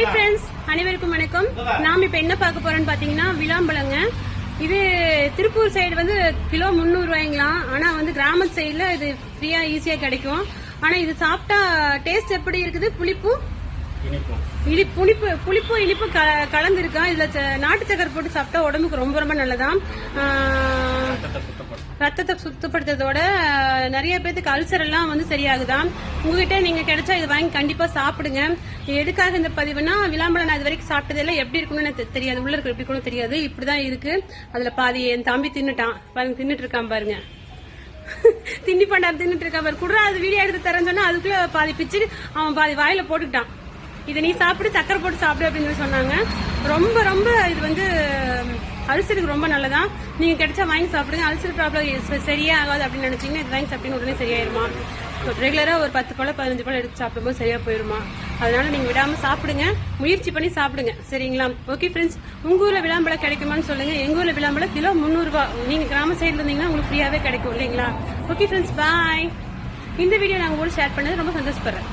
Hi friends அனைவருக்கும் வணக்கம். நாம் இப்போ என்ன பார்க்க போறோம்னு பார்த்தீங்கன்னா விளாம்பழங்க. இது திருப்பூர் சைடு வந்து கிலோ முந்நூறு ரூபாய்ங்களாம். ஆனால் வந்து கிராம சைடில் இது ஃப்ரீயாக ஈஸியாக கிடைக்கும். ஆனால் இது சாப்பிட்டா டேஸ்ட் எப்படி இருக்குது? புளிப்பும் இனி புளிப்பு புளிப்பும் இனிப்பு க- கலந்து இருக்கா இதுல நாட்டு சக்கரை போட்டு சாப்பிட்டா உடம்புக்கு ரொம்ப ரொம்ப நல்லதாம். ஆஹ், ரத்தத்தை சுத்தப்படுத்துறதோட நிறைய பேத்துக்கு அல்சர் எல்லாம் வந்து சரியாகுதான் உங்ககிட்ட நீங்க கிடைச்சா இது வாங்கி கண்டிப்பா சாப்பிடுங்க. எதுக்காக இந்த பதிவுனா விளாம்பழம் நான் இது வரைக்கும் சாப்பிட்டதில்ல எப்படி இருக்கும்னு எனக்கு தெரியாது. உள்ள இருக்க எப்படி இருக்கணும் தெரியாது. இப்படிதான் இருக்கு. அதுல பாதி என் தம்பி தின்னுட்டான். பாருங்க தின்னுட்டு இருக்கான் பாருங்க. திண்டி பண்டாரம் தின்னுட்டு இருக்கான் பாரு. குடுறா அது வீடியோ எடுத்து தரேன்னு சொன்னா அதுக்குள்ள பாதி பிச்சு அவன் பாதி வாயில போட்டுக்கிட்டான். இதை நீ சாப்பிடு சக்கரை போட்டு சாப்பிடு அப்படின்னு சொன்னாங்க. ரொம்ப ரொம்ப இது வந்து அல்சருக்கு ரொம்ப நல்லதா? நீங்க கிடைச்சா வாங்கி சாப்பிடுங்க அல்சர் ப்ராப்ளம் சரியே ஆகாது அப்படின்னு நினைச்சீங்கன்னா இது வாங்கி சாப்பிட்டீங்க உடனே சரியாயிருமா? ரெகுலரா ஒரு பத்து பழம் பதினஞ்சு பழம் எடுத்து சாப்பிடும்போது சரியா போயிருமா? அதனால நீங்க விடாம சாப்பிடுங்க. முயற்சி பண்ணி சாப்பிடுங்க. சரிங்களா? ஓகே ஃப்ரெண்ட்ஸ் உங்க ஊர்ல விளாம்பழம் கிடைக்குமான்னு சொல்லுங்க. எங்க ஊர்ல விளாம்பழம் கிலோ முந்நூறுபா நீங்க கிராம சைடுல இருந்தீங்கன்னா உங்களுக்கு ஃப்ரீயாவே கிடைக்கும் இல்லைங்களா? ஓகே ஃப்ரெண்ட்ஸ் பாய் இந்த வீடியோ நான் உங்களோட ஷேர் பண்ணது ரொம்ப சந்தோஷப்படுறேன்.